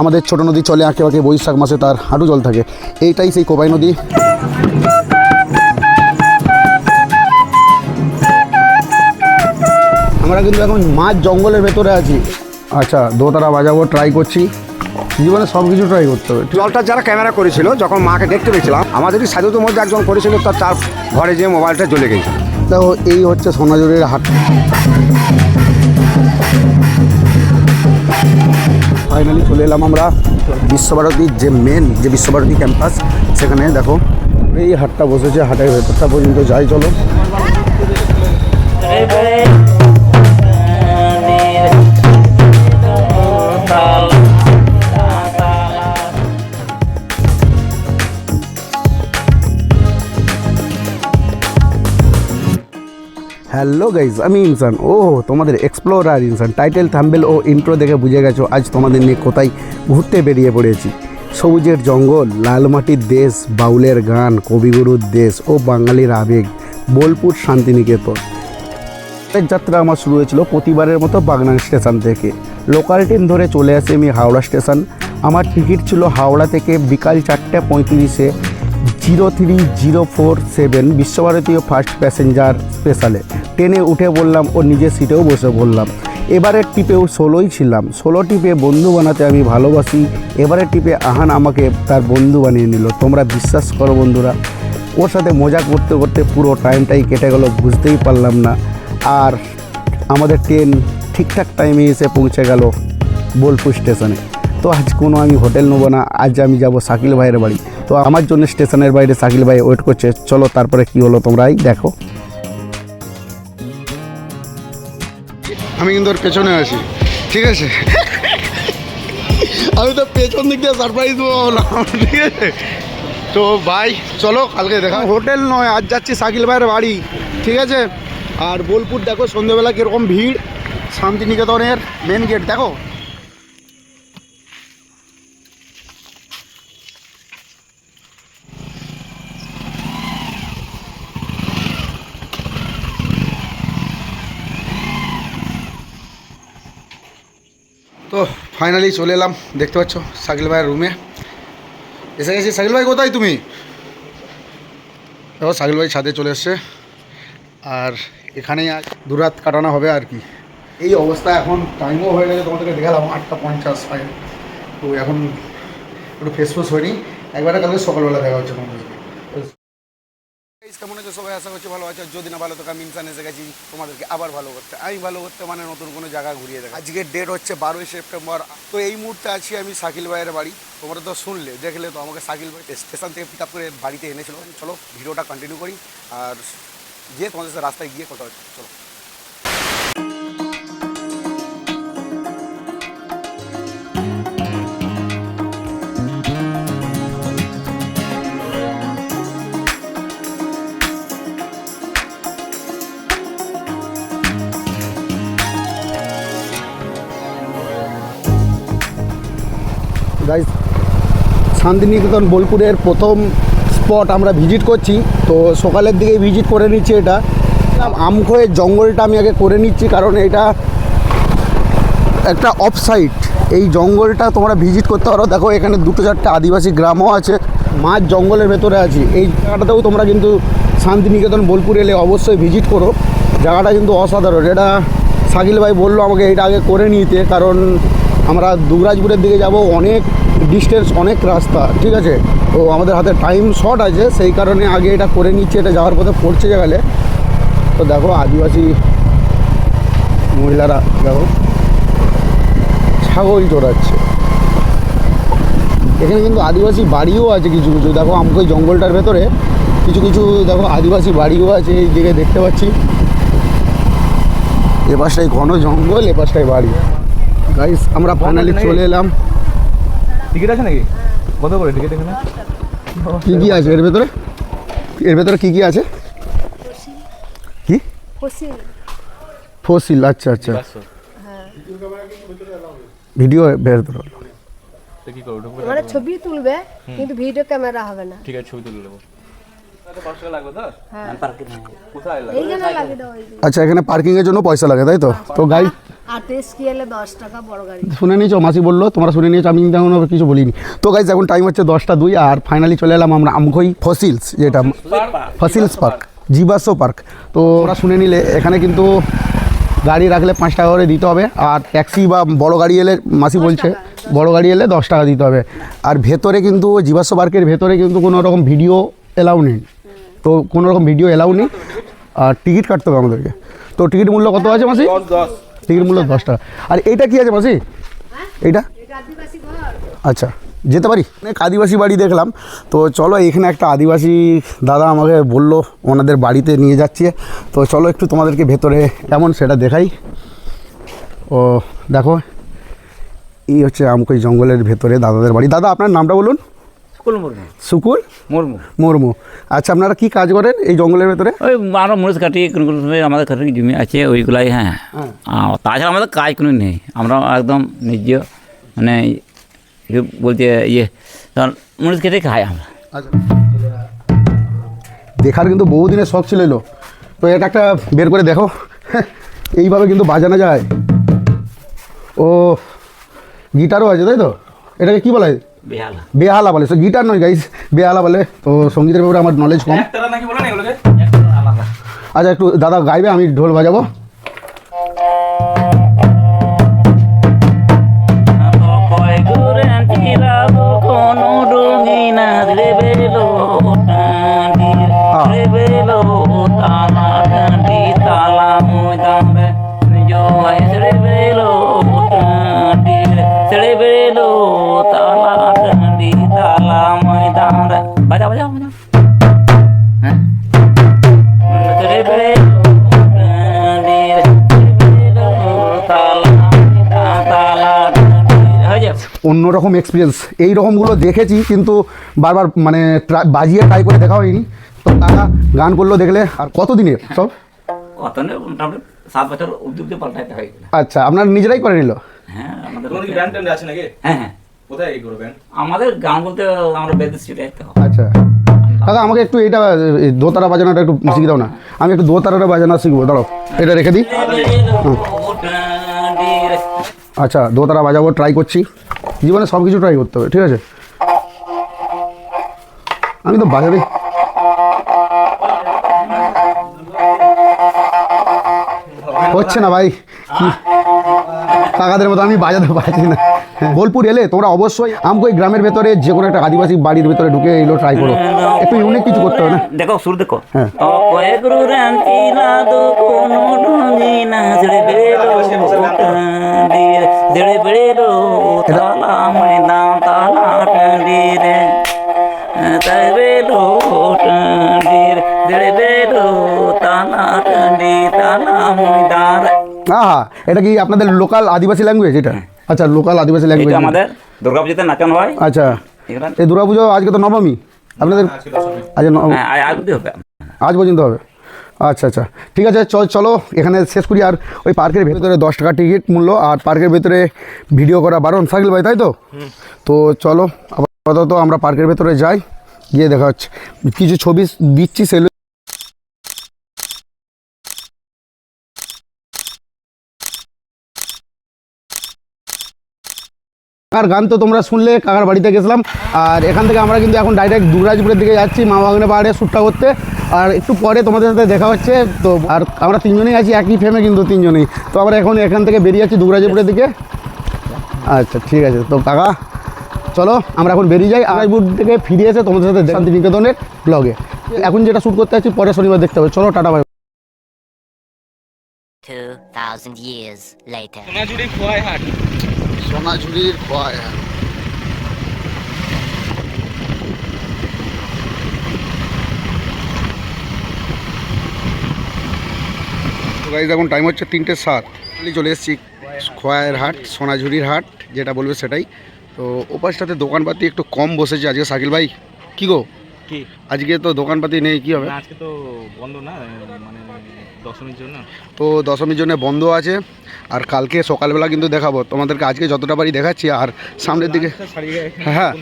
আমাদের ছোট নদী চলে, আঁকে বাঁকে বৈশাখ মাসে তার হাঁটু জল থাকে। এইটাই সেই কোপাই নদী। আমরা কিন্তু এখন মাছ জঙ্গলের ভেতরে আছি। আচ্ছা দোতারা বাজাবো ট্রাই করছি। জীবনে সব কিছু ট্রাই করতে হবে। জলটা যারা ক্যামেরা করেছিল, যখন মাকে দেখতে পেয়েছিলাম আমাদেরই সাধুদের মধ্যে একজন করেছিল, তার তার ঘরে যে মোবাইলটা জ্বলে গেছে। দেখো, এই হচ্ছে সোনাঝুরির হাট। ফাইনালি চলে এলাম আমরা বিশ্বভারতীর যে মেন যে বিশ্বভারতী ক্যাম্পাস সেখানে দেখো এই হাটটা বসেছে, হাটের ভেতরটা পর্যন্ত যাই চলো। হ্যালো গাইজ আমি ইনসান। ও তোমাদের এক্সপ্লোরার ইনসান। টাইটেল থাম্বেল ও ইন্ট্রো দেখে বুঝে গেছো, আজ তোমাদের নিয়ে কোথায় ঘুরতে বেরিয়ে পড়েছি। সবুজের জঙ্গল, লাল মাটির দেশ, বাউলের গান, কবিগুরুর দেশ ও বাঙালির আবেগ, বোলপুর শান্তিনিকেতন। যাত্রা আমার শুরু হয়েছিল প্রতিবারের মতো বাগনান স্টেশন থেকে। লোকাল ট্রেন ধরে চলে আসি আমি হাওড়া স্টেশন। আমার টিকিট ছিল হাওড়া থেকে বিকাল চারটে পঁয়ত্রিশে। Zero three zero four seven বিশ্বভারতীয় first passenger স্পেশালে। ট্রেনে উঠে বললাম, ও নিজের সিটেও বসে বললাম। এবারের টিপেও ষোলোই ছিলাম। ষোলো টিপে বন্ধু বানাতে আমি ভালোবাসি। এবারের টিপে আহান আমাকে তার বন্ধু বানিয়ে নিল। তোমরা বিশ্বাস করো বন্ধুরা, ওর সাথে মজা করতে করতে পুরো টাইমটাই কেটে গেল, বুঝতেই পারলাম না। আর আমাদের ট্রেন ঠিকঠাক টাইমে এসে পৌঁছে গেল বোলপুর স্টেশনে। তো আজ কোনো আমি হোটেল নেব না, আজ আমি যাব শাকিল ভাইয়ের বাড়ি। তো আমার জন্য স্টেশনের বাইরে শাকিল ভাই ওয়েট করছে। চলো তারপরে কি হলো তোমরাই দেখো। আমি কিন্তু ওর পেছনে আছি। ঠিক আছে? আমি তো পেছন দিক দিয়ে সারপ্রাইজ দেবো ঠিক আছে? তো ভাই চলো, কালকে দেখা। হোটেল নয়, আজ যাচ্ছি শাকিল ভাইয়ের বাড়ি। ঠিক আছে? আর বোলপুর দেখো সন্ধ্যেবেলা কীরকম ভিড়। শান্তিনিকেতনের মেন গেট দেখো তো ফাইনালি চলে এলাম। দেখতে পাচ্ছ শাকিল ভাইয়ের রুমে এসে গেছি। সাকিল ভাই কোথায় তুমি? দেখো শাকিল ভাই ছাদে চলে এসছে। আর এখানেই আজ দুরাত কাটানো হবে আর কি। এই অবস্থা এখন। টাইমও হয়ে গেছে তোমাদেরকে দেখালাম আটটা পঞ্চাশ ফাইভ তো এখন একটু ফেস ফেস হয়নি। একবারে কালকে সকালবেলা দেখা হচ্ছে তোমাদের সাথে। Guys, কেমন আছো সবাই আশা করছি ভালো আছো যদি না ভালো, তো আমি ইনসান এসে গেছি, তোমাদেরকে আবার ভালো করতে। আমি ভালো করতে মানে নতুন কোনো জায়গা ঘুরিয়ে দেখা আজকের ডেট হচ্ছে বারোই সেপ্টেম্বর। তো এই মুহূর্তে আছি আমি সাকিল ভাইয়ের বাড়ি। তোমরা তো শুনলে, দেখলে তো আমাকে সাকিল ভাই স্টেশন থেকে পিক আপ করে বাড়িতে এনেছিল। চলো, ভিডিওটা কন্টিনিউ করি, আর গিয়ে তোমাদের সাথে রাস্তায় গিয়ে কথা হচ্ছে, চলো। গাইজ শান্তিনিকেতন বোলপুরের প্রথম স্পট আমরা ভিজিট করছি। তো সকালের দিকে ভিজিট করে নিচ্ছি এটা। আমখোয়ের জঙ্গলটা আমি আগে করে নিচ্ছি, কারণ এটা একটা অফ সাইট এই জঙ্গলটা তোমরা ভিজিট করতে পারো। দেখো, এখানে দুটো চারটে আদিবাসী গ্রামও আছে। মাঝ জঙ্গলের ভেতরে আছি। এই জায়গাটাতেও তোমরা কিন্তু শান্তিনিকেতন বোলপুর এলে অবশ্যই ভিজিট করো। জায়গাটা কিন্তু অসাধারণ। এটা শাকিল ভাই বলল আমাকে এটা আগে করে নিতে, কারণ আমরা দুবরাজপুরের দিকে যাব, অনেক ডিস্টেন্স অনেক রাস্তা, ঠিক আছে? তো আমাদের হাতে টাইম শর্ট আছে, সেই কারণে আগে এটা করে নিচ্ছে, এটা যাওয়ার পথে পড়ছে গেলে। তো দেখো, আদিবাসী মহিলারা, দেখো, ছাগল চড়াচ্ছে। এখানে কিন্তু আদিবাসী বাড়িও আছে কিছু কিছু, দেখো, আমাকে ওই জঙ্গলটার ভেতরে কিছু কিছু, দেখো, আদিবাসী বাড়িও আছে, এই দিকে দেখতে পাচ্ছি। এ পাশটায় ঘন জঙ্গল এ পাশটায় বাড়ি। গাইস আমরা ফাইনালি চলে এলাম। টিকিট আছে নাকি? কত করে টিকিট এখানে? কি কি আছে এর ভেতরে? এর ভেতরে কি কি আছে? কি? ফসিল। ফসিল আচ্ছা আচ্ছা। ভিডিও ভেতরে তো কী মানে ছবি তুলবে কিন্তু ভিডিও ক্যামেরা হবে না। ঠিক আছে ছবি তুলে নেব। আচ্ছা এখানে পার্কিংয়ের জন্য পয়সা লাগে তাই তো? তো দশ টাকা গাড়ি। শুনে নিয়েছো মাসি বলল তোমরা শুনে নিয়েছো আমি কিন্তু এখন আবার কিছু বলিনি। তো গাইজ এখন টাইম হচ্ছে দশটা দুই আর ফাইনালি চলে এলাম আমরা আমখই ফসিলস যেটা ফসিলস পার্ক জীবাশ্ম পার্ক তো ওরা শুনে নিলে এখানে কিন্তু গাড়ি রাখলে পাঁচ টাকা করে দিতে হবে আর ট্যাক্সি বা বড় গাড়ি এলে মাসি বলছে বড় গাড়ি এলে দশ টাকা দিতে হবে। আর ভেতরে কিন্তু জীবাশ্ম পার্কের ভেতরে কিন্তু কোনো রকম ভিডিও এলাউ নেই। তো কোনো রকম ভিডিও এলাউ নেই। আর টিকিট কাটতে হবে আমাদেরকে। তো টিকিট মূল্য কত আছে মাসি? টিকিট মূল্য দশ টাকা। আর এইটা কি আছে মাসি? এইটা এটা আদিবাসী ঘর। আচ্ছা যেতে পারি? অনেক আদিবাসী বাড়ি দেখলাম। তো চলো এখানে একটা আদিবাসী দাদা আমাকে বলল ওনাদের বাড়িতে নিয়ে যাচ্ছে। তো চলো একটু তোমাদেরকে ভেতরে কেমন সেটা দেখাই। ও দেখো এই হচ্ছে আমকই জঙ্গলের ভেতরে দাদাদের বাড়ি। দাদা আপনার নামটা বলুন। স্কুল মুরমু। সুকুল মুরমু। মুর্মু। আচ্ছা আপনারা কি কাজ করেন এই জঙ্গলের ভেতরে? ওই আরও মুরুজ কাটি কোনো কোনো সময় আমাদের ঘরে জমি আছে ওইগুলাই হ্যাঁ। আর তাছাড়া আমাদের কাজ কোনো নেই। আমরা একদম নিজ মানে বলতে ইয়ে মুরুজ কেটে খাই আমরা। আচ্ছা। দেখার কিন্তু বহুদিনের শখ ছিল এলো। তো এটা একটা বের করে দেখো। এইভাবে কিন্তু বাজানো যায়। ও গিটারও আছে তাই তো? এটাকে কি বলা বেহালা বেহালা। বলে। সো গিটার নয় গাইস বেহালা বলে। তো সঙ্গীতের ব্যাপারে আমার নলেজ কম। আচ্ছা একটু দাদা গাইবে আমি ঢোল বাজাবো। অন্যরকম এক্সপিরিয়েন্স এই রকমগুলো দেখেছি কিন্তু বারবার মানে বাজিয়ে ট্রাই করে দেখা হয়নি। তো দাদা গান করল দেখলে আর কতদিনের সব? সাত বছর পাল্টাইতে হয়। আচ্ছা আপনার নিজেরাই করে নিল? হ্যাঁ আমাদের ব্যান্ড ট্যান্ড আছে নাকি? হ্যাঁ হ্যাঁ। কোথায় এই করো আমাদের গান বলতে আমরা বেদেশ চলে যেতে হবে আচ্ছা। দাদা আমাকে একটু এটা দোতারা বাজানোটা একটু শিখিয়ে দাও না। আমি একটু দোতারাটা বাজানো শিখব দাঁড়াও। এটা রেখে দিই। আচ্ছা দোতারা বাজাবো ট্রাই করছি। জীবনে সব কিছু ট্রাই করতে হবে ঠিক আছে? আমি তো বাজাবে হচ্ছে না ভাই কি? কাকাদের মতো আমি বাজাতে পারছি না। বোলপুর এলে তোমরা অবশ্যই আমকো এই গ্রামের ভেতরে যে কোনো একটা আদিবাসী বাড়ির ভেতরে ঢুকে এলো ট্রাই করো। একটু ইউনিক কিছু করতে হবে না? দেখো সুর দেখো। হ্যাঁ। গুরু রান্তিলা দো কোনো ডঙ্গিনা জড়ে বেড়ো টান্ডির জড়ে বেড়ো তালা ময়দান তালা টান্ডিরে তাই বেড়ো টান্ডির জড়ে বেড়ো তালা টান্ডি তালা ময়দান আহা এটা কি আপনাদের লোকাল আদিবাসী ল্যাঙ্গুয়েজ এটা? আচ্ছা লোকাল আদিবাসী ল্যাঙ্গুয়েজ আমাদের দুর্গাপুজোতে নাচানো হয়। আচ্ছা এই দুর্গাপুজো আজকে তো নবমী। আপনাদের হ্যাঁ আজ আজ পর্যন্ত হবে। আচ্ছা আচ্ছা। ঠিক আছে চল চলো এখানে শেষ করি। আর ওই পার্কের ভেতরে দশ টাকা টিকিট মূল্য আর পার্কের ভেতরে ভিডিও করা বারণ। সাইকেল ভাই তাই তো? তো চলো আপাতত আমরা পার্কের ভেতরে যাই গিয়ে দেখা হচ্ছে। কিছু ছবি দিচ্ছি সেগুলো কাকার গান তো তোমরা শুনলে কাকার বাড়িতে গেছিলাম। আর এখান থেকে আমরা কিন্তু এখন ডাইরেক্ট দুবরাজপুরের দিকে যাচ্ছি মা বাগানে পাহাড়ে শ্যুটটা করতে। আর একটু পরে তোমাদের সাথে দেখা হচ্ছে তো আর আমরা তিনজনেই আছি একই ফ্রেমে কিন্তু তিনজনেই। তো আমরা এখন এখান থেকে বেরিয়ে যাচ্ছি দুবরাজপুরের দিকে। আচ্ছা ঠিক আছে। তো কাকা চলো আমরা এখন বেরিয়ে যাই। আগাইপুর থেকে ফিরে এসে তোমাদের সাথে শান্তিনিকেতনের ব্লগে এখন যেটা শ্যুট করতে আছি পরে শনিবার দেখতে হবে। চলো টাটা বাই 2,000 years later. সোনাঝুরির খোয়ায় তো গাইজ এখন টাইম হচ্ছে তিনটে সাত। চলে এসেছি খোয়াইয়ের হাট সোনাঝুরির হাট যেটা বলবে সেটাই। তো ওপাশটাতে দোকানপাতি একটু কম বসেছে। আজকে সাকিল ভাই কি গো? কি? আজকে তো দোকানপাতি নেই কি হবে? আজকে তো বন্ধ না মানে দশমীর জন্য। তো দশমীর জন্য বন্ধ আছে। আর কালকে সকালবেলা কিন্তু দেখাবো। তোমাদেরকে আজকে যতটা পারি দেখাচ্ছি। আর সামনের দিকে গায়ে হ্যাঁ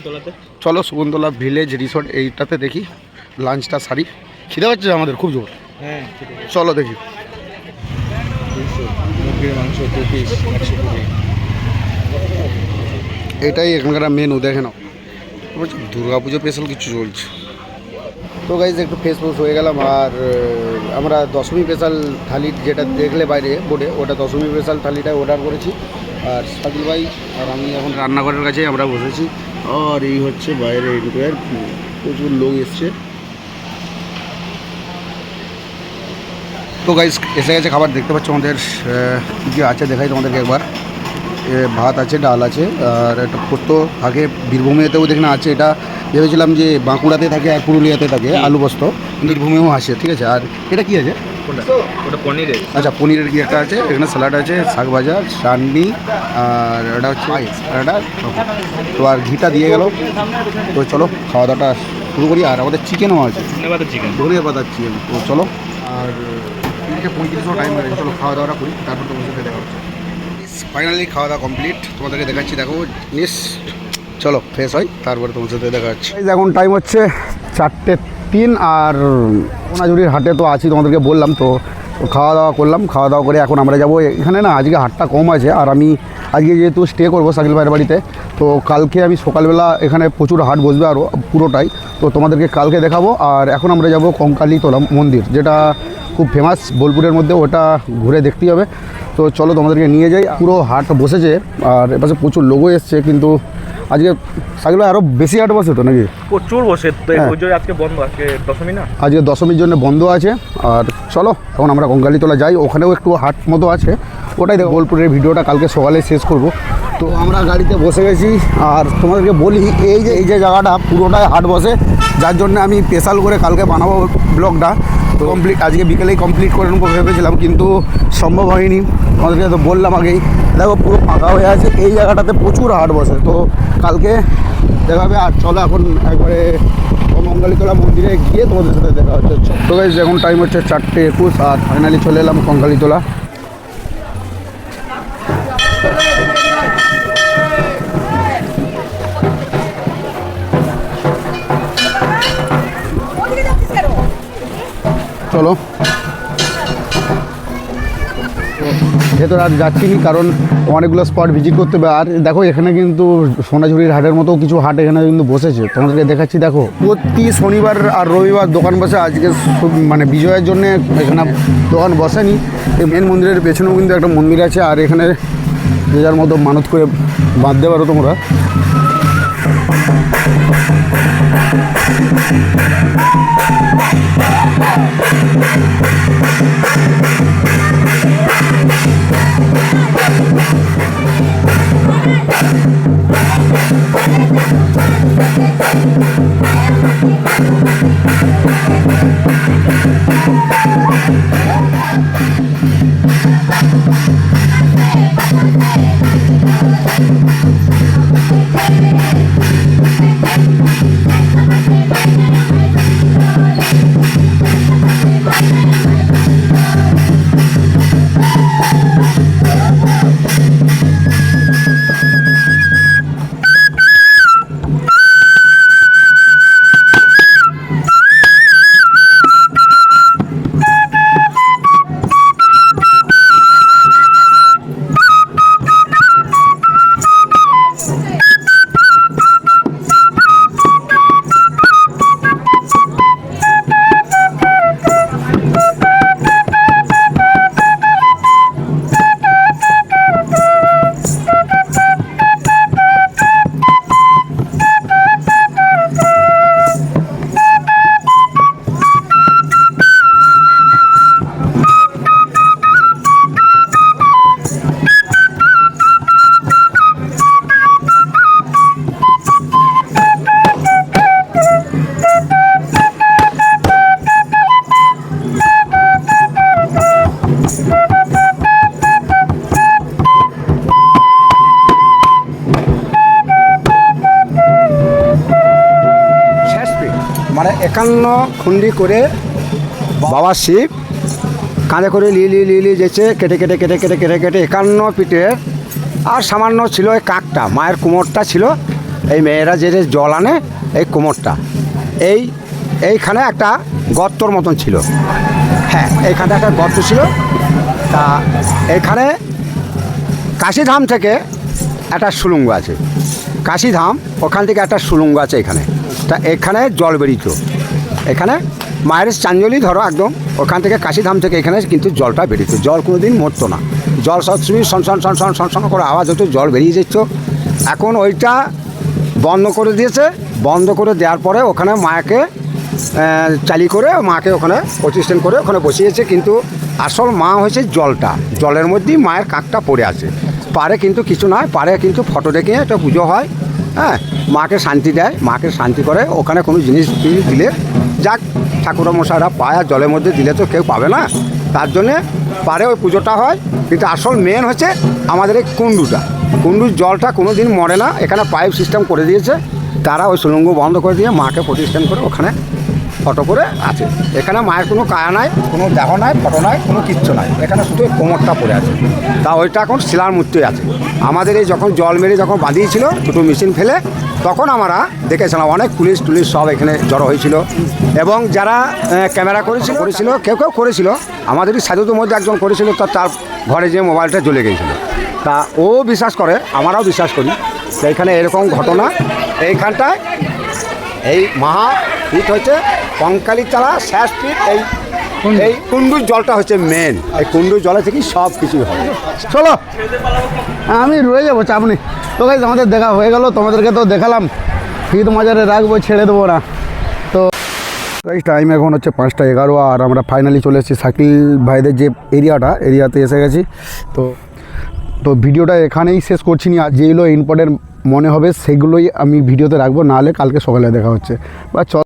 চলো শকুন্তলা ভিলেজ রিসোর্ট এইটাতে দেখি। লাঞ্চটা সারি। খিদে পাচ্ছে আমাদের খুব জোর। হ্যাঁ চলো দেখি। মুরগির মাংস এটাই এখানকার মেনু দেখে নাও দুর্গা পুজো স্পেশাল কিছু চলছে। তো গাইজ একটু ফেস ফেস হয়ে গেলাম, আর আমরা দশমী স্পেশাল থালি যেটা দেখলে বাইরে বোর্ডে ওটা দশমী স্পেশাল থালিটা অর্ডার করেছি। আর সাকিল ভাই আর আমি এখন রান্নাঘরের কাছে আমরা বসেছি। আর এই হচ্ছে বাইরে এন্ট্রিয়ার প্রচুর লোক এসছে। তো গাইজ এসে গেছে খাবার দেখতে পাচ্ছ আমাদের কী কী আছে দেখাই তোমাদেরকে একবার। এ, ভাত আছে ডাল আছে আর একটা পোস্ত থাকে বীরভূমেতেও দেখি না আছে এটা ভেবেছিলাম যে বাঁকুড়াতে থাকে আর পুরুলিয়াতে থাকে আলু পোস্ত বীরভূমেও আসে ঠিক আছে? আর এটা কি আছে? ওটা পনিরের। আচ্ছা পনিরের কি একটা আছে এখানে স্যালাড আছে শাক ভাজা চাটনি আর এটা হচ্ছে পায়েস আর এটা তো আর ঘিটা দিয়ে গেল। তো চলো খাওয়া দাওয়াটা শুরু করি আর আমাদের চিকেনও আছে। চিকেন ধনিয়া পাতার চিকেন তো চলো। আর তিনটে পঁয়ত্রিশও টাইম হয়ে গেছে চলো খাওয়া দাওয়া করি তারপর তোমার সাথে দেখা হচ্ছে। ফাইনালি খাওয়া দাওয়া কমপ্লিট তোমাদেরকে দেখাচ্ছি দেখো নিস চলো ফ্রেশ হয় তারপরে তোমার সাথে দেখা হচ্ছে। এখন টাইম হচ্ছে চারটে তিন আর ওনাজুরির হাটে তো আছি তোমাদেরকে বললাম তো খাওয়া দাওয়া করলাম খাওয়া দাওয়া করে এখন আমরা যাব। এখানে না আজকে হাটটা কম আছে আর আমি আজকে যেহেতু স্টে করব সাকিল ভাইয়ের বাড়িতে, তো কালকে আমি সকালবেলা এখানে প্রচুর হাট বসবে আরও পুরোটাই, তো তোমাদেরকে কালকে দেখাবো। আর এখন আমরা যাব কঙ্কালীতলা মন্দির, যেটা খুব ফেমাস বোলপুরের মধ্যে, ওটা ঘুরে দেখতেই হবে। তো চলো তোমাদেরকে নিয়ে যাই, পুরো হাট বসেছে, আর এপাশে প্রচুর লোগো এসছে, কিন্তু আজকে সাইকেল আরও বেশি হাট বসে তো নাকি? প্রচুর বসে তো হ্যাঁ। আজকে বন্ধ আজকে দশমী না? আজকে দশমীর জন্য বন্ধ আছে আর চলো এখন আমরা কঙ্কালীতলা যাই ওখানেও একটু হাট মতো আছে। ওটাই দেখো বোলপুরের ভিডিওটা কালকে সকালে শেষ করব। তো আমরা গাড়িতে বসে গেছি আর তোমাদেরকে বলি এই যে এই যে জায়গাটা পুরোটাই হাট বসে যার জন্য আমি স্পেশাল করে কালকে বানাবো ব্লগটা। তো কমপ্লিট আজকে বিকেলেই কমপ্লিট করে নেব ভেবেছিলাম কিন্তু সম্ভব হয়নি। আমাদেরকে তো বললাম আগেই দেখো, পুরো ফাঁকা হয়ে আছে। এই জায়গাটাতে প্রচুর হাট বসে। তো কালকে দেখাবে আর চলো এখন একবারে কঙ্কালীতলা মন্দিরে গিয়ে তোমাদের সাথে দেখা হচ্ছে। তো গাইজ এখন টাইম হচ্ছে চারটে একুশ আর ফাইনালি চলে এলাম কঙ্কালীতলা। চলো। ভেতরে আর যাচ্ছি নি, কারণ অনেকগুলো স্পট ভিজিট করতে হবে। আর দেখো, এখানে কিন্তু সোনাঝুরির হাটের মতো কিছু হাট এখানে কিন্তু বসেছে। তোমাদেরকে দেখাচ্ছি, দেখো। প্রতি শনিবার আর রবিবার দোকান বসে, আজকে মানে বিজয়ের জন্য এখানে দোকান বসেনি। মেন মন্দিরের পেছনেও কিন্তু একটা মন্দির আছে, আর এখানে যে যার মতো মানত করে বাঁধতে পারো তোমরা। Hey! শেষ মানে একান্ন খুন্ডি করে বাবা শিব কাঁধে করে লিয়ে লিয়ে যেছে কেটে কেটে কেটে কেটে কেটে কেটে একান্ন পিঠের আর সামান্য ছিল এই কাকটা, মায়ের কোমরটা ছিল। এই মেয়েরা যে জল আনে, এই কোমরটা। এই, এইখানে একটা গর্তর মতন ছিল। হ্যাঁ এইখানে একটা গর্ত ছিল। তা এখানে কাশিধাম থেকে একটা সুলুঙ্গ আছে। কাশিধাম, ওখান থেকে একটা সুলুঙ্গ আছে এখানে। তা এখানে জল বেরিত এখানে মায়ের চাঞ্জলি ধরো একদম, ওখান থেকে কাশিধাম থেকে এখানে কিন্তু জলটা বেরিত জল কোনো দিন মরতো না। জল সবসময় সন সন সন সন সন সন করে আওয়াজ হতো জল বেরিয়ে যেত এখন ওইটা বন্ধ করে দিয়েছে। বন্ধ করে দেওয়ার পরে ওখানে মায়াকে চালি করে মাকে ওখানে প্রতিষ্ঠান করে ওখানে বসিয়েছে। কিন্তু আসল মা হয়েছে জলটা। জলের মধ্যেই মায়ের কাকটা পড়ে আছে। পারে কিন্তু কিছু নয়, পারে কিন্তু ফটো দেখে একটা পুজো হয়। হ্যাঁ মাকে শান্তি দেয়, মাকে শান্তি করে, ওখানে কোনো জিনিস দিলে, যাক ঠাকুর মশাইরা পায়া জলের মধ্যে দিলে তো কেউ পাবে না। তার জন্যে পারে ওই পুজোটা হয়, কিন্তু আসল মেন হচ্ছে আমাদের এই কুণ্ডুটা। কুণ্ডুর জলটা কোনো দিন মরে না, এখানে পাইপ সিস্টেম করে দিয়েছে, তারা ওই সুলঙ্গ বন্ধ করে দিয়ে মাকে প্রতিষ্ঠান করে ওখানে ফটো করে আছে। এখানে মায়ের কোনো কায়া নাই, কোনো দেহ নাই, ফটো নাই, কোনো কিচ্ছু নাই। এখানে শুধু কোমরটা পড়ে আছে। তা ওইটা এখন শিলার মূর্তি আছে। আমাদের এই যখন জল মেরে যখন বাঁধিয়েছিল, দুটো মেশিন ফেলে, তখন আমরা দেখেছিলাম অনেক পুলিশ টুলিশ সব এখানে জড়ো হয়েছিল। এবং যারা ক্যামেরা করেছিল করেছিল, কেউ কেউ করেছিল। আমাদেরই সাধুদের মধ্যে একজন করেছিল, তো তার ঘরে যে মোবাইলটা জ্বলে গিয়েছিল। তা ও বিশ্বাস করে, আমরাও বিশ্বাস করি এখানে এরকম ঘটনা। এইখানটায় এই মহা হচ্ছে কঙ্কালীতলা শেষ পীঠ এই এই কুণ্ডুর জলটা হচ্ছে মেন এই কুণ্ডুর জলে থেকেই সব কিছু হবে চলো আমি রয়ে যাব চাপ নেই। তো গাইজ আমাদের দেখা হয়ে গেল তোমাদেরকে তো দেখালাম। ফির মাজারে রাখব ছেড়ে দেবো না। তো গাইজ টাইম এখন হচ্ছে পাঁচটা এগারো আর আমরা ফাইনালি চলে এসেছি সাকিল ভাইদের যে এরিয়াটা এরিয়াতে এসে গেছি। তো তো ভিডিওটা এখানেই শেষ করছি না আর যেগুলো ইম্পর্টেন্ট মনে হবে সেগুলোই আমি ভিডিওতে রাখব। নাহলে কালকে সকালে দেখা হচ্ছে। বা চল।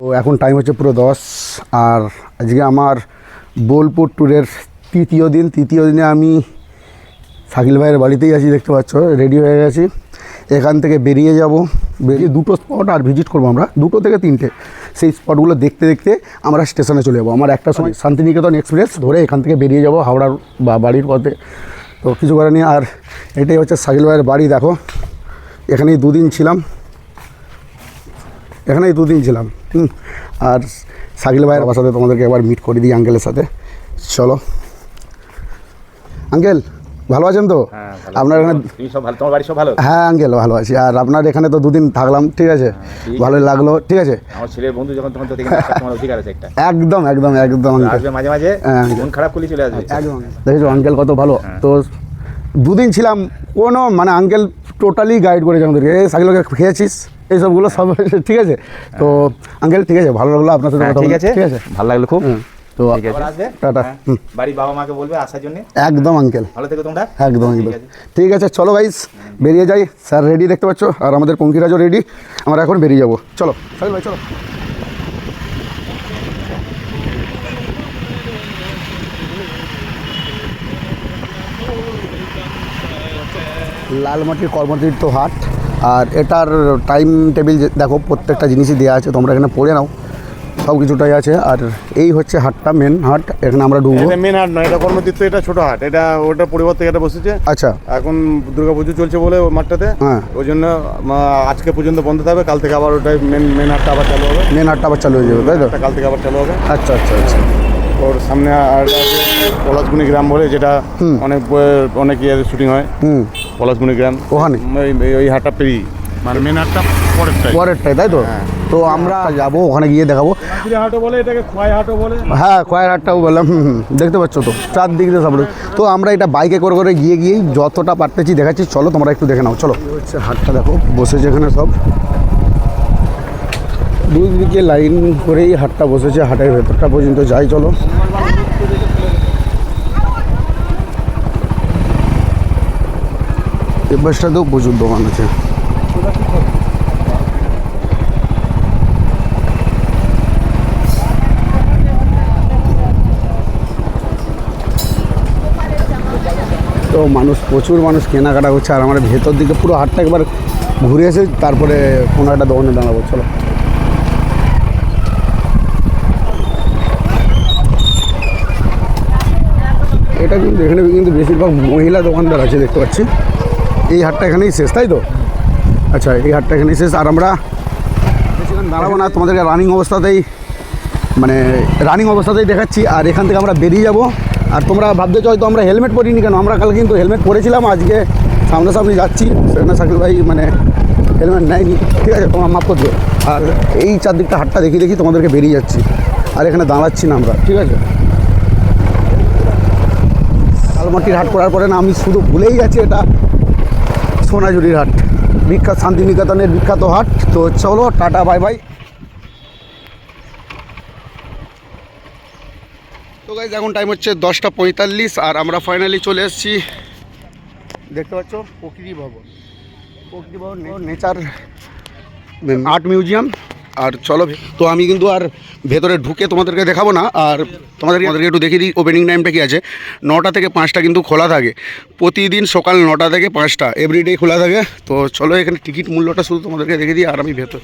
তো এখন টাইম হচ্ছে পুরো দশ। আর আজকে আমার বোলপুর ট্যুরের তৃতীয় দিন। তৃতীয় দিনে আমি শাকিল ভাইয়ের বাড়িতেই আছি, দেখতে পাচ্ছ রেডি হয়ে গেছি। এখান থেকে বেরিয়ে যাব। বেরিয়ে দুটো স্পট আর ভিজিট করব আমরা। দুটো থেকে তিনটে। সেই স্পটগুলো দেখতে দেখতে আমরা স্টেশনে চলে যাব। আমার একটা সময় শান্তিনিকেতন এক্সপ্রেস ধরে এখান থেকে বেরিয়ে যাব হাওড়ার বা বাড়ির পথে। তো কিছু করার নেই। আর এটাই হচ্ছে শাকিল ভাইয়ের বাড়ি, দেখো। এখানেই দুদিন ছিলাম। এখানেই দুদিন ছিলাম। হুম। আর শাকিল ভাইয়ের বাবার সাথে তোমাদেরকে একবার মিট করে দিই আঙ্কেলের সাথে। চলো। আঙ্কেল ভালো আছেন তো? আপনার এখানে ভালো? ভালো? হ্যাঁ আঙ্কেল ভালো আছি। আর আপনার এখানে তো দুদিন থাকলাম ঠিক আছে? ভালোই লাগল ঠিক আছে? আমার ছেলের বন্ধু যখন তখন তো তোমার অধিকার আছে একটা। একদম একদম একদম আঙ্কেল। মাঝে মাঝে হ্যাঁ। মন খারাপ করলে চলে আসবে। একদম দেখেছ আঙ্কেল কত ভালো? তো দুদিন ছিলাম কোনো মানে আঙ্কেল টোটালি গাইড করেছে আমাদেরকে। এই সাইকেলকে খেয়েছিস? এইসবগুলো সব ঠিক আছে? তো আঙ্কেল ঠিক আছে ভালো লাগল আপনার সাথে হ্যাঁ, ঠিক আছে। ঠিক আছে? ভালো লাগল খুব। তো টাটা। হ্যাঁ। বাড়ি বাবা মাকে বলবে আসার জন্য? একদম আঙ্কেল। ভালো থেকো তোমরা। একদম ঠিক আছে। ঠিক আছে চলো গাইস বেরিয়ে যাই। স্যার রেডি দেখতে পাচ্ছ? আর আমাদের পঙ্কিরাজও রেডি আমরা এখন বেরিয়ে যাব। চলো সাহিল ভাই চলো। লালমাটির কর্মতীর্থ হাট। আর এটার টাইম টেবিল দেখো প্রত্যেকটা জিনিসই দেওয়া আছে তোমরা এখানে পড়ে নাও। সব কিছুটাই আছে আর এই হচ্ছে হাটটা মেন হাট এখানে আমরা ঢুকবো। মেন হাট নয় এটা কর্মতীর্থ এটা ছোট হাট। এটা ওটা পরিবর্তে এটা বসেছে। আচ্ছা। এখন দুর্গা পুজো চলছে বলে ওই মাঠটাতে। হ্যাঁ। ওই জন্য আজকে পর্যন্ত বন্ধ থাকবে কাল থেকে আবার ওটাই মেন মেন হাটটা আবার চালু হবে। মেন হাটটা আবার চালু হয়ে যাবে তাই তো? কাল থেকে আবার চালু হবে। আচ্ছা আচ্ছা আচ্ছা। ওর সামনে আর পলাশগুনি গ্রাম বলে যেটা অনেক অনেক ইয়ের শুটিং হয়। হুম। পলাশগুনি গ্রাম। ওখানে? ওই- হাটটা পেরিয়ে। মানে মেন হাটটা পরেরটাই। পরেরটাই তাই তো? তো আমরা যাব ওখানে গিয়ে দেখাবো। হাটও বলে এটাকে খোয়াই হাটও বলে। হ্যাঁ কয়ের হাটটাও বললাম হুম হুম দেখতে পাচ্ছ তো চারদিক দিয়ে সব। তো আমরা এটা বাইকে করে করে গিয়ে গিয়েই যতটা পারতেছি দেখাচ্ছি। চলো তোমরা একটু দেখে নাও চলো। হচ্ছে হাটটা দেখো বসেছে এখানে সব। দুই দিকে লাইন করেই হাটটা বসেছে, হাটের ভেতরটা পর্যন্ত যাই চলো। এ পাশটাতেও প্রচুর দোকান আছে। তো মানুষ, প্রচুর মানুষ কেনাকাটা করছে, আর আমরা ভেতর দিকে পুরো হাটটা একবার ঘুরে এসে তারপরে কোনো একটা দোকানে দাঁড়াবো, চলো। এটা কিন্তু এখানে কিন্তু বেশিরভাগ মহিলা দোকানদার আছে, দেখতে পাচ্ছি। এই হাটটা এখানেই শেষ, তাই তো? আচ্ছা এই হাটটা এখানেই শেষ। আর আমরা বেশিক্ষণ দাঁড়াবো না, তোমাদেরকে রানিং অবস্থাতেই মানে রানিং অবস্থাতেই দেখাচ্ছি। আর এখান থেকে আমরা বেরিয়ে যাব। আর তোমরা ভাবতে হয়তো আমরা হেলমেট পরিনি কেন? আমরা কাল কিন্তু হেলমেট পরেছিলাম, আজকে সামনাসামনি যাচ্ছি। সেখানে সাকিল ভাই মানে হেলমেট নেয়নি। ঠিক আছে, তোমার মাফ করবে। আর এই চারদিকটা হাটটা দেখি দেখি তোমাদেরকে বেরিয়ে যাচ্ছি। আর এখানে দাঁড়াচ্ছি না আমরা, ঠিক আছে? আলমাটির হাট করার পরে না আমি শুধু ভুলেই গেছি এটা। সোনাঝুরির হাট। বিখ্যাত শান্তিনিকেতনের বিখ্যাত হাট। তো চলো টাটা বাই বাই। তো গাইজ এখন টাইম হচ্ছে দশটা পঁয়তাল্লিশ আর আমরা ফাইনালি চলে এসেছি। দেখতে পাচ্ছ প্রকৃতি ভবন। প্রকৃতি ভবন নেচার আর্ট মিউজিয়াম আর চলো তো আমি কিন্তু আর ভেতরে ঢুকে তোমাদেরকে দেখাবো না, আর তোমাদেরকে তোমাদেরকে একটু দেখিয়ে দিই ওপেনিং টাইমটা কি আছে? নটা থেকে পাঁচটা কিন্তু খোলা থাকে। প্রতিদিন সকাল নটা থেকে পাঁচটা এভরিডে খোলা থাকে। তো চলো এখানে টিকিট মূল্যটা শুধু তোমাদেরকে দেখে দিই, আর আমি ভেতর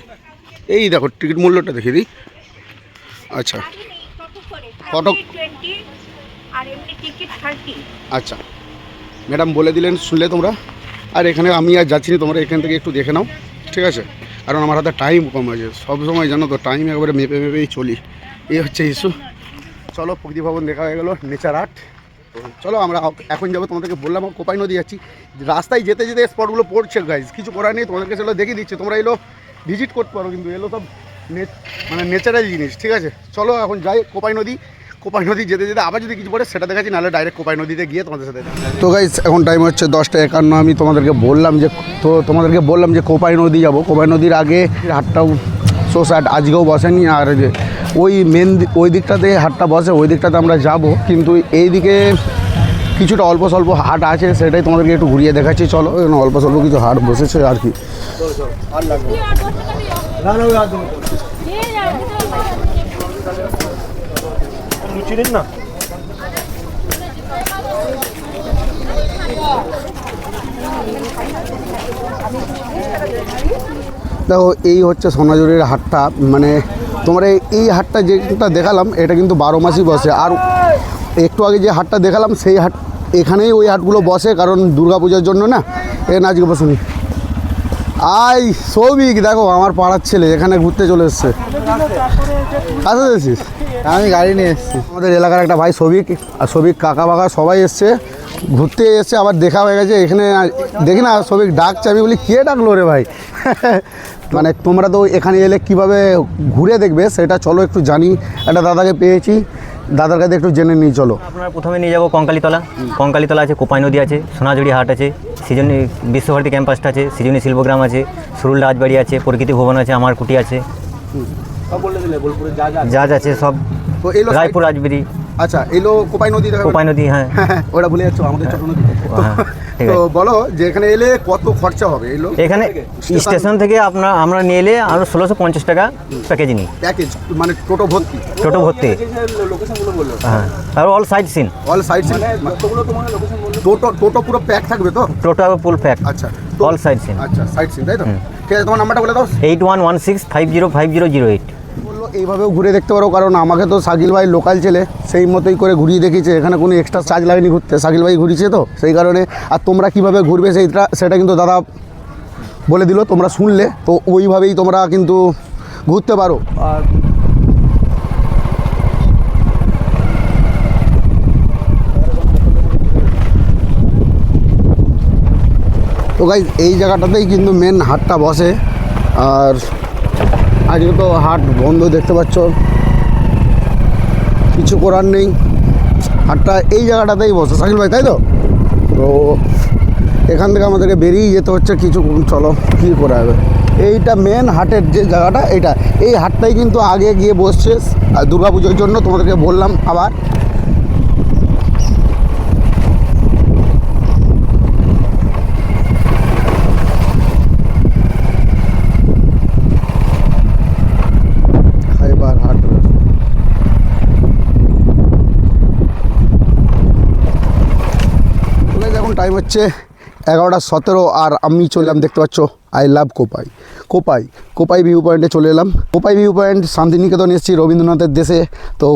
এই দেখো টিকিট মূল্যটা দেখে দিই। আচ্ছা। থার্টি আচ্ছা। ম্যাডাম বলে দিলেন শুনলে তোমরা। আর এখানে আমি আর যাচ্ছি না, তোমরা এখান থেকে একটু দেখে নাও। ঠিক আছে? কারণ আমার হাতে টাইম কম আছে। সব সময় জানো তো টাইম একবারে মেপে মেপেই চলি। এই হচ্ছে ইস্যু চলো, প্রকৃতি ভবন দেখা হয়ে গেলো নেচার আর্ট চলো, আমরা এখন যাব তোমাদেরকে বললাম কোপাই নদী যাচ্ছি। রাস্তায় যেতে যেতে স্পটগুলো পড়ছে গাইজ কিছু করার নেই, তোমাদেরকে চলো দেখিয়ে দিচ্ছি। তোমরা এলো ভিজিট করতে পারো, কিন্তু এলো সব মানে নেচারাল জিনিস, ঠিক আছে? চলো, এখন যাই কোপাই নদী। কোপাই নদী যেতে যেতে আবার যদি কিছু পড়ে সেটা দেখাচ্ছি নাহলে ডাইরেক্ট কোপাই নদীতে গিয়ে তোমাদের সাথে তো গাইজ এখন টাইম হচ্ছে দশটা একান্ন। আমি তোমাদেরকে বললাম যে তো তোমাদেরকে বললাম যে কোপাই নদী যাব। কোপাই নদীর আগে হাটটাও সো সোসাট আজকেও বসেনি। আর যে ওই মেন ওই দিকটাতে হাটটা বসে ওই দিকটাতে আমরা যাব। কিন্তু এই দিকে কিছুটা অল্প স্বল্প হাট আছে সেটাই তোমাদেরকে একটু ঘুরিয়ে দেখাচ্ছি। চলো এখানে অল্প স্বল্প কিছু হাট বসেছে আর কি। দেখো, এই হচ্ছে সোনাঝুরির হাটটা। মানে তোমার এই- হাটটা যেটা দেখালাম, এটা কিন্তু বারো মাসই বসে। আর একটু আগে যে হাটটা দেখালাম, সেই হাট এখানেই ওই হাটগুলো বসে, কারণ দুর্গাপূজার জন্য না। এখানে আজকে বসুনি। আই, সৌভিক, দেখো, আমার পাড়ার ছেলে, এখানে ঘুরতে চলে এসছে। কাছে এসেছিস? আমি গাড়ি নিয়ে এসেছি। আমাদের এলাকার একটা ভাই সবিক, আর সবিক কাকা বাকা সবাই এসছে। ঘুরতে এসছে, আবার দেখা হয়ে গেছে। এখানে দেখি না, সবিক ডাকছে, আমি বলি, কে ডাকলো রে ভাই? মানে তোমরা তো এখানে এলে কীভাবে ঘুরে দেখবে, সেটা চলো একটু জানি। একটা দাদাকে পেয়েছি, দাদার কাছে একটু জেনে নিই, চলো। আপনার প্রথমে নিয়ে যাব কঙ্কালীতলা। কঙ্কালীতলা আছে, কোপাই নদী আছে, সোনাঝুরি হাট আছে, সিজনী বিশ্বভারতী ক্যাম্পাসটা আছে, সিজনী শিল্পগ্রাম আছে, সুরুল রাজবাড়ি আছে, প্রকৃতি ভবন আছে, আমার কুটি আছে। জাজ আছে। সব এলো রায়পুর রাজবিরি। আচ্ছা এলো কোপাই নদী কোপাই নদী হ্যাঁ। ওটা ভুলে যাচ্ছ আমাদের ছোট নদী। তো- হ্যাঁ। বলো যে এখানে এলে কত খরচা হবে? এলো এখানে স্টেশন থেকে আপনার আমরা নিয়ে এলে আরও ষোলোশো পঞ্চাশ টাকা প্যাকেজ নিই। প্যাকেজ মানে টোটো ভর্তি। টোটো ভর্তি। হ্যাঁ আর all side scene all side টোটো টোটো পুরো প্যাক থাকবে তো? টোটো ফুল প্যাক আচ্ছা অল সাইড সিন আচ্ছা সাইড সিন তাই তো? ঠিক আছে তোমার নাম্বারটা বলে দাও। Eight one one six five zero five zero zero eight এইভাবেও ঘুরে দেখতে পারো, কারণ আমাকে তো সাকিল ভাই লোকাল ছেলে, সেই মতোই করে ঘুরিয়ে দেখিয়েছে। এখানে কোনো এক্সট্রা চার্জ লাগেনি ঘুরতে, সাকিল ভাই ঘুরিয়েছে তো, সেই কারণে। আর তোমরা কীভাবে ঘুরবে সেইটা, সেটা কিন্তু দাদা বলে দিল, তোমরা শুনলে। তো ওইভাবেই তোমরা কিন্তু ঘুরতে পারো। আর তো গাইজ এই জায়গাটাতেই কিন্তু মেন হাটটা বসে। আর আজকে তো হাট বন্ধ দেখতে পাচ্ছ। কিছু করার নেই। হাটটা এই জায়গাটাতেই বসে। সাকিল ভাই, তাই তো? তো এখান থেকে আমাদেরকে বেরিয়ে যেতে হচ্ছে। কিছু চলো, কী করা হবে এইটা মেন হাটের যে জায়গাটা, এইটা। এই হাটটাই কিন্তু আগে গিয়ে বসছে। আর দুর্গাপুজোর জন্য তোমাদেরকে বললাম আবার খাইবার হাট Guys, এখন টাইম হচ্ছে এগারোটা সতেরো আর আমি চললাম দেখতে পাচ্ছ I love Kopai Kopai Kopai view পয়েন্টে চলে এলাম। কোপাই ভিউ পয়েন্ট শান্তিনিকেতন এসেছি, রবীন্দ্রনাথের দেশে। তো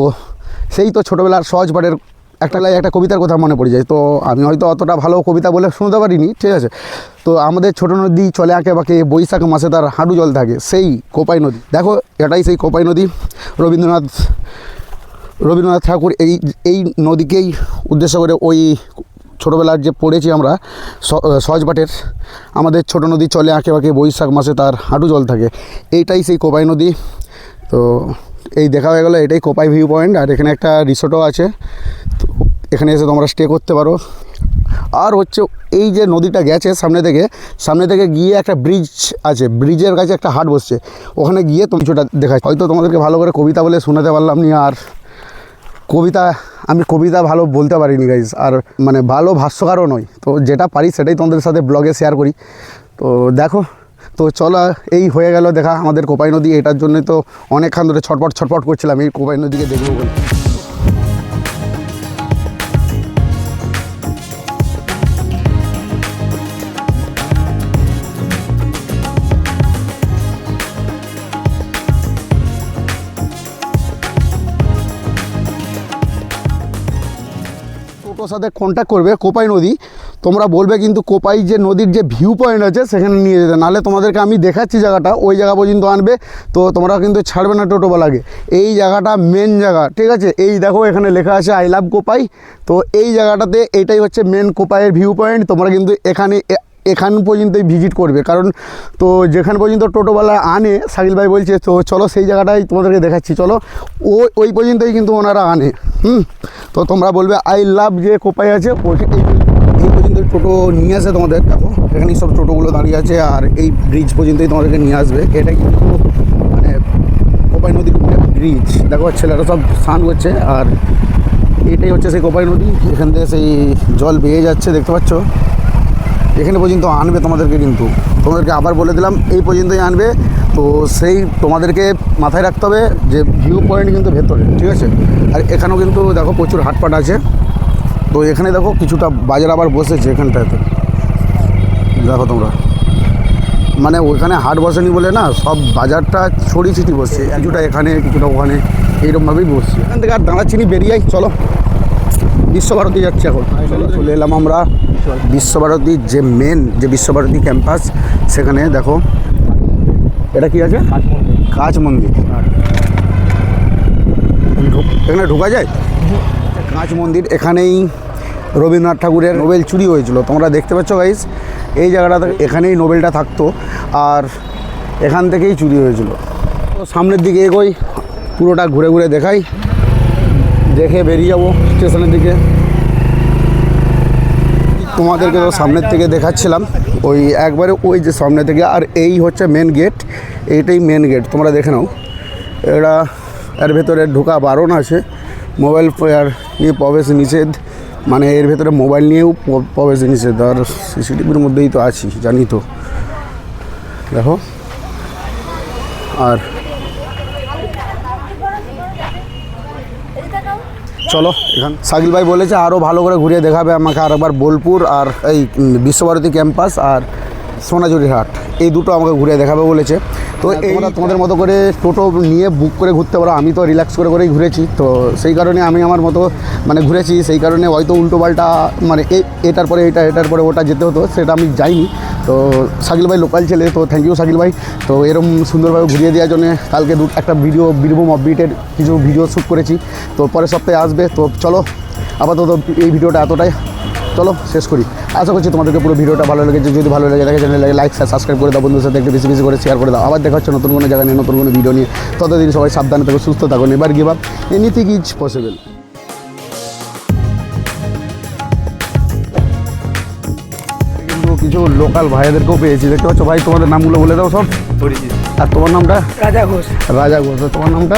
সেই তো ছোটোবেলার সহজ পাঠের একটা লাই, একটা কবিতার কথা মনে পড়ে যায়। তো আমি হয়তো অতটা ভালো কবিতা বলে শুনতে পারিনি, ঠিক আছে? তো আমাদের ছোট নদী চলে আঁকে বাঁকে, বৈশাখ মাসে তার হাঁটু জল থাকে, সেই কোপাই নদী। দেখো, এটাই সেই কোপাই নদী। রবীন্দ্রনাথ রবীন্দ্রনাথ ঠাকুর এই এই নদীকেই উদ্দেশ্য করে ওই ছোটোবেলার যে পড়েছি আমরা, স- সহজপাঠের আমাদের ছোট নদী চলে আঁকে বাঁকে, বৈশাখ মাসে তার হাঁটু জল থাকে। এইটাই সেই কোপাই নদী। তো এই দেখা হয়ে গেলো, এটাই কোপাই ভিউ পয়েন্ট আর এখানে একটা রিসোর্টও আছে। তো এখানে এসে তোমরা স্টে করতে পারো। আর হচ্ছে এই যে নদীটা গেছে সামনে থেকে সামনে থেকে গিয়ে একটা ব্রিজ আছে। ব্রিজের কাছে একটা হাট বসছে। ওখানে গিয়ে তুমি কিছুটা দেখা হয়তো তোমাদেরকে ভালো করে কবিতা বলে শোনাতে পারলাম না আর কবিতা, আমি কবিতা ভালো বলতে পারিনি গাইজ আর মানে ভালো ভাষ্যকারও নয় তো যেটা পারি সেটাই তোমাদের সাথে ব্লগে শেয়ার করি। তো দেখো, তো চলো, এই হয়ে গেল দেখা আমাদের কোপাই নদী। এটার জন্যই তো অনেকক্ষণ ধরে ছটপট ছটপট করছিলাম, এই কোপাই নদীকে দেখব বলে। সাথে কন্ট্যাক্ট করবে কোপাই নদী। তোমরা বলবে কিন্তু কোপাই যে নদীর যে ভিউ পয়েন্ট আছে, সেখানে নিয়ে যেতে। নাহলে তোমাদেরকে আমি দেখাচ্ছি জায়গাটা, ওই জায়গা পর্যন্ত আনবে, তো তোমরা কিন্তু ছাড়বে না টোটোওয়ালাকে এই জায়গাটা মেন জায়গা, ঠিক আছে? এই দেখো এখানে লেখা আছে আই লাভ কোপাই। তো এই জায়গাটাতে এইটাই হচ্ছে মেন কোপাইয়ের ভিউ পয়েন্ট তোমরা কিন্তু এখানে এখান পর্যন্তই ভিজিট করবে। কারণ, তো যেখান পর্যন্ত টোটোওয়ালা আনে, সাকিল ভাই বলছে, তো চলো সেই জায়গাটাই তোমাদেরকে দেখাচ্ছি। চলো, ও, ওই পর্যন্তই কিন্তু ওনারা আনে। হুম, তো তোমরা বলবে, আই লাভ যে কোপাই আছে এই পর্যন্ত টোটো নিয়ে আসে তোমাদের, দেখো এখানেই সব টোটোগুলো দাঁড়িয়ে আছে, আর এই ব্রিজ পর্যন্তই তোমাদেরকে নিয়ে আসবে। এটা কিন্তু মানে কোপাই নদীর ব্রিজ দেখো, ছেলেরা সব স্নান করছে, আর এটাই হচ্ছে সেই কোপাই নদী, এখান থেকে সেই জল বেয়ে যাচ্ছে, দেখতে পাচ্ছ? এখানে পর্যন্ত আনবে তোমাদেরকে কিন্তু। তোমাদেরকে আবার বলে দিলাম, এই পর্যন্তই আনবে। তো সেই তোমাদেরকে মাথায় রাখতে হবে যে ভিউ পয়েন্ট কিন্তু ভেতরে, ঠিক আছে? আর এখানেও কিন্তু দেখো প্রচুর হাটপাট আছে। তো এখানে দেখো কিছুটা বাজার আবার বসেছে এখানটাতে। দেখো তোমরা। মানে ওইখানে হাট বসেনি বলে না, সব বাজারটা ছড়িয়ে ছিটি বসছে। কিছুটা এখানে, কিছুটা ওখানে, এইরকমভাবেই বসছে। এখান থেকে আর দাঁড়াচ্ছি নি বেরিয়েই চলো। বিশ্বভারতী যাচ্ছি এখন। চলে এলাম আমরা বিশ্বভারতীর যে মেন যে বিশ্বভারতী ক্যাম্পাস সেখানে দেখো। এটা কি আছে? কাজ মন্দির। এখানে ঢোকা যায়? কাঁচ মন্দির এখানেই রবীন্দ্রনাথ ঠাকুরের নোবেল চুরি হয়েছিল। তোমরা দেখতে পাচ্ছ গাইস এই জায়গাটা এখানেই নোবেলটা থাকতো আর এখান থেকেই চুরি হয়েছিল। তো সামনের দিকে এগোই পুরোটা ঘুরে ঘুরে দেখাই। দেখে বেরিয়ে যাব স্টেশনের দিকে। তোমাদেরকে তো সামনের থেকে দেখাচ্ছিলাম। ওই একবারে ওই যে সামনে থেকে, আর এই হচ্ছে মেন গেট এইটাই মেন গেট তোমরা দেখে নাও। এরা, এর ভেতরে ঢোকা বারণ আছে। মোবাইল আর নিয়ে প্রবেশ নিষেধ মানে এর ভেতরে মোবাইল নিয়েও প্রবেশ নিষেধ, আর সিসিটিভির মধ্যেই তো আছি, জানি তো। দেখো। আর চলো, এখান সাকিল ভাই বলেছে আরও ভালো করে ঘুরিয়ে দেখাবে আমাকে আরেকবার বোলপুর আর এই বিশ্বভারতী ক্যাম্পাস আর সোনাঝুরি হাট। এই দুটো আমাকে ঘুরিয়ে দেখাবে বলেছে। তো তোমরা তোমাদের মতো করে টোটো নিয়ে বুক করে ঘুরতে পারো। আমি তো রিল্যাক্স করে করেই ঘুরেছি। তো সেই কারণে আমি আমার মতো মানে ঘুরেছি। সেই কারণে হয়তো উল্টো পাল্টা মানে এ- এটার পরে এটা এটার পরে ওটা যেতে হতো সেটা আমি যাইনি। তো সাকিল ভাই লোকাল ছেলে তো থ্যাংক ইউ সাকিল ভাই। তো এরম সুন্দরভাবে ঘুরিয়ে দেওয়ার জন্য কালকে দু একটা ভিডিও বীরভূম অপবিটের কিছু ভিডিও শ্যুট করেছি। তো পরের সপ্তাহে আসবে। তো চলো আপাতত এই ভিডিওটা এতটাই। চলো শেষ করি। আশা করছি তোমাদেরকে পুরো ভিডিওটা ভালো লেগেছে। যদি ভালো লেগে থাকে চ্যানেলে লাইক সাবস্ক্রাইব করে দাও। বন্ধুদের সাথে একটু বেশি বেশি করে শেয়ার করে দাও। আবার দেখা হচ্ছে নতুন কোনো জায়গায় নিয়ে নতুন কোনো ভিডিও নিয়ে। ততদিন সবাই সাবধানে থাকো সুস্থ থাকো। এবার give up anything is possible কিছু লোকাল ভাইদেরকেও পেয়েছি। দেখতে পাচ্ছ ভাই তোমাদের নামগুলো বলে দাও সব। আর তোমার নামটা? রাজা ঘোষ। রাজা ঘোষ। আর তোমার নামটা?